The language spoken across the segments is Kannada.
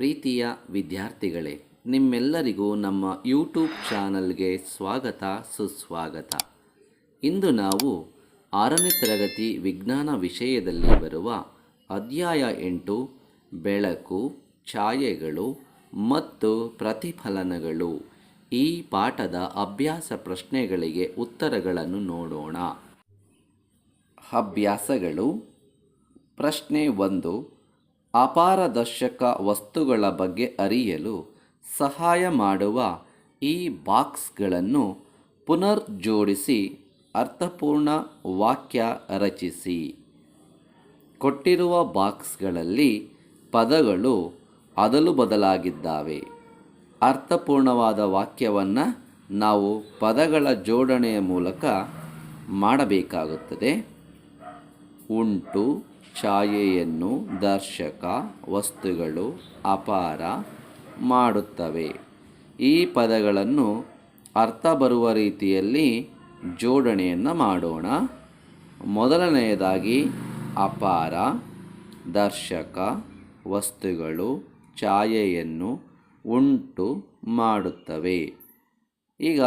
ಪ್ರೀತಿಯ ವಿದ್ಯಾರ್ಥಿಗಳೇ, ನಿಮ್ಮೆಲ್ಲರಿಗೂ ನಮ್ಮ ಯೂಟ್ಯೂಬ್ ಚಾನಲ್ಗೆ ಸ್ವಾಗತ, ಸುಸ್ವಾಗತ. ಇಂದು ನಾವು ಆರನೇ ತರಗತಿ ವಿಜ್ಞಾನ ವಿಷಯದಲ್ಲಿ ಬರುವ ಅಧ್ಯಾಯ ಎಂಟು, ಬೆಳಕು, ಛಾಯೆಗಳು ಮತ್ತು ಪ್ರತಿಫಲನಗಳು. ಈ ಪಾಠದ ಅಭ್ಯಾಸ ಪ್ರಶ್ನೆಗಳಿಗೆ ಉತ್ತರಗಳನ್ನು ನೋಡೋಣ. ಅಭ್ಯಾಸಗಳು ಪ್ರಶ್ನೆ ಒಂದು ಅಪಾರದರ್ಶಕ ವಸ್ತುಗಳ ಬಗ್ಗೆ ಅರಿಯಲು ಸಹಾಯ ಮಾಡುವ ಈ ಬಾಕ್ಸ್ಗಳನ್ನು ಪುನರ್ಜೋಡಿಸಿ ಅರ್ಥಪೂರ್ಣ ವಾಕ್ಯ ರಚಿಸಿ. ಕೊಟ್ಟಿರುವ ಬಾಕ್ಸ್ಗಳಲ್ಲಿ ಪದಗಳು ಅದಲು ಬದಲಾಗಿದ್ದಾವೆ. ಅರ್ಥಪೂರ್ಣವಾದ ವಾಕ್ಯವನ್ನು ನಾವು ಪದಗಳ ಜೋಡಣೆಯ ಮೂಲಕ ಮಾಡಬೇಕಾಗುತ್ತದೆ. ಉಂಟು. ಛಾಯೆಯನ್ನು ದರ್ಶಕ ವಸ್ತುಗಳು ಅಪಾರ ಮಾಡುತ್ತವೆ. ಈ ಪದಗಳನ್ನು ಅರ್ಥ ಬರುವ ರೀತಿಯಲ್ಲಿ ಜೋಡಣೆಯನ್ನು ಮಾಡೋಣ. ಮೊದಲನೆಯದಾಗಿ ಅಪಾರ ದರ್ಶಕ ವಸ್ತುಗಳು ಛಾಯೆಯನ್ನು ಉಂಟು ಮಾಡುತ್ತವೆ. ಈಗ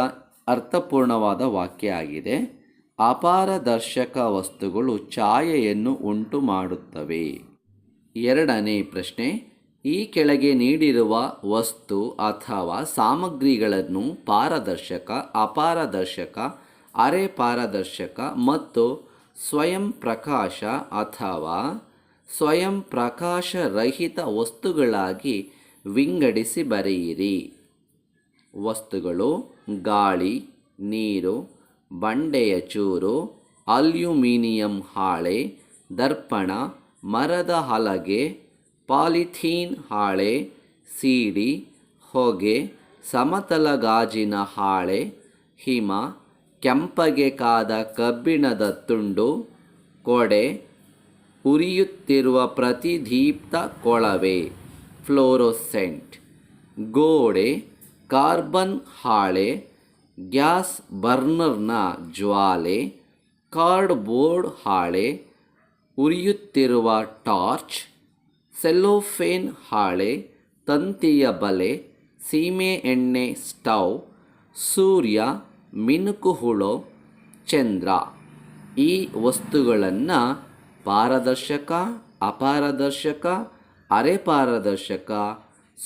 ಅರ್ಥಪೂರ್ಣವಾದ ವಾಕ್ಯ ಆಗಿದೆ. ಅಪಾರದರ್ಶಕ ವಸ್ತುಗಳು ಛಾಯೆಯನ್ನು ಉಂಟು ಮಾಡುತ್ತವೆ ಎರಡನೇ ಪ್ರಶ್ನೆ, ಈ ಕೆಳಗೆ ನೀಡಿರುವ ವಸ್ತು ಅಥವಾ ಸಾಮಗ್ರಿಗಳನ್ನು ಪಾರದರ್ಶಕ, ಅಪಾರದರ್ಶಕ ಅರೆ ಪಾರದರ್ಶಕ ಮತ್ತು ಸ್ವಯಂ ಪ್ರಕಾಶ ಅಥವಾ ಸ್ವಯಂ ಪ್ರಕಾಶರಹಿತ ವಸ್ತುಗಳಾಗಿ ವಿಂಗಡಿಸಿ ಬರೆಯಿರಿ. ವಸ್ತುಗಳು ಗಾಳಿ, ನೀರು ಬಂಡೆಯ ಚೂರು, ಅಲ್ಯೂಮಿನಿಯಂ ಹಾಳೆ, ದರ್ಪಣ, ಮರದ ಹಲಗೆ, ಪಾಲಿಥೀನ್ ಹಾಳೆ, ಸೀಡಿ, ಹೊಗೆ, ಸಮತಲ ಗಾಜಿನ ಹಾಳೆ, ಹಿಮ, ಕೆಂಪಗೆ ಕಾದ ಕಬ್ಬಿಣದ ತುಂಡು, ಕೊಡೆ, ಉರಿಯುತ್ತಿರುವ ಪ್ರತಿದೀಪ್ತ ಕೊಳವೆ, ಫ್ಲೋರೋಸೆಂಟ್, ಗೋಡೆ, ಕಾರ್ಬನ್ ಹಾಳೆ ಗ್ಯಾಸ್ ಬರ್ನರ್ನ ಜ್ವಾಲೆ, ಕಾರ್ಡ್ಬೋರ್ಡ್ ಹಾಳೆ, ಉರಿಯುತ್ತಿರುವ ಟಾರ್ಚ್, ಸೆಲ್ಲೋಫೇನ್ ಹಾಳೆ, ತಂತಿಯ ಬಲೆ, ಸೀಮೆ ಎಣ್ಣೆ ಸ್ಟವ್, ಸೂರ್ಯ, ಮಿನುಕು ಹುಳು, ಚಂದ್ರ. ಈ ವಸ್ತುಗಳನ್ನು ಪಾರದರ್ಶಕ, ಅಪಾರದರ್ಶಕ ಅರೆ ಪಾರದರ್ಶಕ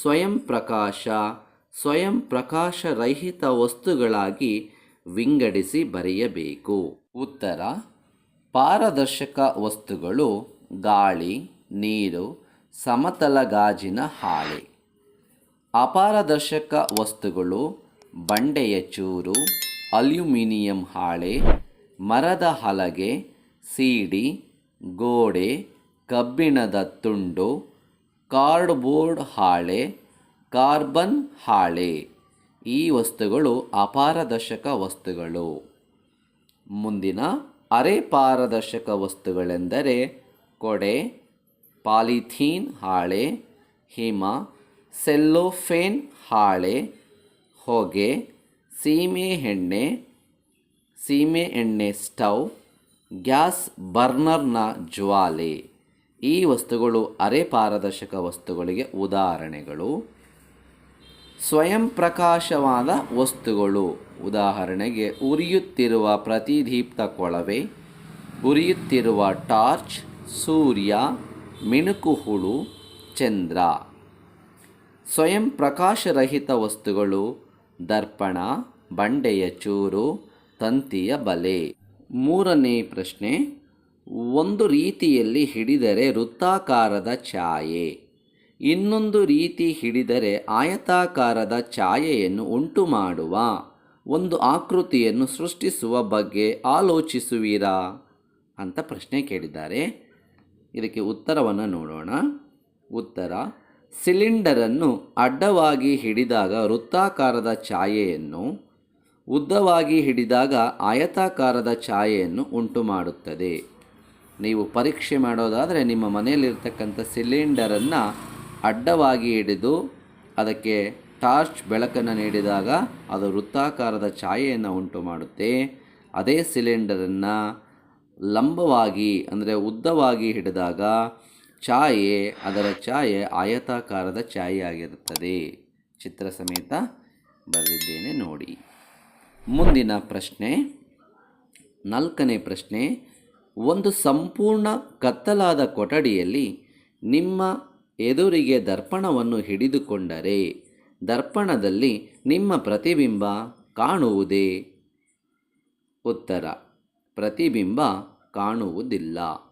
ಸ್ವಯಂ ಪ್ರಕಾಶ ಸ್ವಯಂ ಪ್ರಕಾಶರಹಿತ ವಸ್ತುಗಳಾಗಿ ವಿಂಗಡಿಸಿ ಬರೆಯಬೇಕು. ಉತ್ತರ, ಪಾರದರ್ಶಕ ವಸ್ತುಗಳು, ಗಾಳಿ, ನೀರು, ಸಮತಲ ಗಾಜಿನ ಹಾಳೆ. ಅಪಾರದರ್ಶಕ ವಸ್ತುಗಳು, ಬಂಡೆಯ ಚೂರು, ಅಲ್ಯೂಮಿನಿಯಂ ಹಾಳೆ, ಮರದ ಹಲಗೆ, ಸೀಡಿ, ಗೋಡೆ, ಕಬ್ಬಿಣದ ತುಂಡು, ಕಾರ್ಡ್ಬೋರ್ಡ್ ಹಾಳೆ ಕಾರ್ಬನ್ ಹಾಳೆ. ಈ ವಸ್ತುಗಳು ಅಪಾರದರ್ಶಕ ವಸ್ತುಗಳು. ಮುಂದಿನ ಅರೆ ಪಾರದರ್ಶಕ ವಸ್ತುಗಳೆಂದರೆ ಕೊಡೆ, ಪಾಲಿಥೀನ್ ಹಾಳೆ, ಹಿಮ, ಸೆಲ್ಲೋಫೇನ್ ಹಾಳೆ, ಹೊಗೆ, ಸೀಮೆ ಎಣ್ಣೆ ಸೀಮೆ ಎಣ್ಣೆ ಸ್ಟವ್, ಗ್ಯಾಸ್ ಬರ್ನರ್ನ ಜ್ವಾಲೆ. ಈ ವಸ್ತುಗಳು ಅರೆ ಪಾರದರ್ಶಕ ವಸ್ತುಗಳಿಗೆ ಉದಾಹರಣೆಗಳು. ಸ್ವಯಂ ಪ್ರಕಾಶವಾದ ವಸ್ತುಗಳು. ಉದಾಹರಣೆಗೆ, ಉರಿಯುತ್ತಿರುವ ಪ್ರತಿದೀಪ್ತ ಕೊಳವೆ, ಉರಿಯುತ್ತಿರುವ ಟಾರ್ಚ್, ಸೂರ್ಯ, ಮಿಣುಕು ಹುಳು, ಚಂದ್ರ. ಸ್ವಯಂ ಪ್ರಕಾಶರಹಿತ ವಸ್ತುಗಳು, ದರ್ಪಣ, ಬಂಡೆಯ ಚೂರು, ತಂತಿಯ ಬಲೆ. ಮೂರನೇ ಪ್ರಶ್ನೆ, ಒಂದು ರೀತಿಯಲ್ಲಿ ಹಿಡಿದರೆ ವೃತ್ತಾಕಾರದ ಛಾಯೆ. ಇನ್ನೊಂದು ರೀತಿ ಹಿಡಿದರೆ ಆಯತಾಕಾರದ ಛಾಯೆಯನ್ನು ಉಂಟು ಮಾಡುವ ಒಂದು ಆಕೃತಿಯನ್ನು ಸೃಷ್ಟಿಸುವ ಬಗ್ಗೆ ಆಲೋಚಿಸುವಿರಾ? ಅಂತ ಪ್ರಶ್ನೆ ಕೇಳಿದ್ದಾರೆ. ಇದಕ್ಕೆ ಉತ್ತರವನ್ನು ನೋಡೋಣ. ಉತ್ತರ, ಸಿಲಿಂಡರನ್ನು ಅಡ್ಡವಾಗಿ ಹಿಡಿದಾಗ ವೃತ್ತಾಕಾರದ ಛಾಯೆಯನ್ನು, ಉದ್ದವಾಗಿ ಹಿಡಿದಾಗ ಆಯತಾಕಾರದ ಛಾಯೆಯನ್ನು ಉಂಟು ಮಾಡುತ್ತದೆ ನೀವು ಪರೀಕ್ಷೆ ಮಾಡೋದಾದರೆ ನಿಮ್ಮ ಮನೆಯಲ್ಲಿರ್ತಕ್ಕಂಥ ಸಿಲಿಂಡರನ್ನು ಅಡ್ಡವಾಗಿ ಹಿಡಿದು ಅದಕ್ಕೆ ಟಾರ್ಚ್ ಬೆಳಕನ್ನು ನೀಡಿದಾಗ ಅದು ವೃತ್ತಾಕಾರದ ಛಾಯೆಯನ್ನು ಉಂಟು ಮಾಡುತ್ತೆ. ಅದೇ ಸಿಲಿಂಡರನ್ನು ಲಂಬವಾಗಿ ಅಂದರೆ ಉದ್ದವಾಗಿ ಹಿಡಿದಾಗ ಛಾಯೆ ಅದರ ಛಾಯೆ ಆಯತಾಕಾರದ ಛಾಯೆಯಾಗಿರುತ್ತದೆ. ಚಿತ್ರ ಸಮೇತ ಬರೆದಿದ್ದೇನೆ ನೋಡಿ. ಮುಂದಿನ ಪ್ರಶ್ನೆ. ನಾಲ್ಕನೇ ಪ್ರಶ್ನೆ. ಒಂದು ಸಂಪೂರ್ಣ ಕತ್ತಲಾದ ಕೊಠಡಿಯಲ್ಲಿ ನಿಮ್ಮ ಎದುರಿಗೆ ದರ್ಪಣವನ್ನು ಹಿಡಿದುಕೊಂಡರೆ ದರ್ಪಣದಲ್ಲಿ ನಿಮ್ಮ ಪ್ರತಿಬಿಂಬ ಕಾಣುವುದೇ? ಉತ್ತರ ಪ್ರತಿಬಿಂಬ ಕಾಣುವುದಿಲ್ಲ.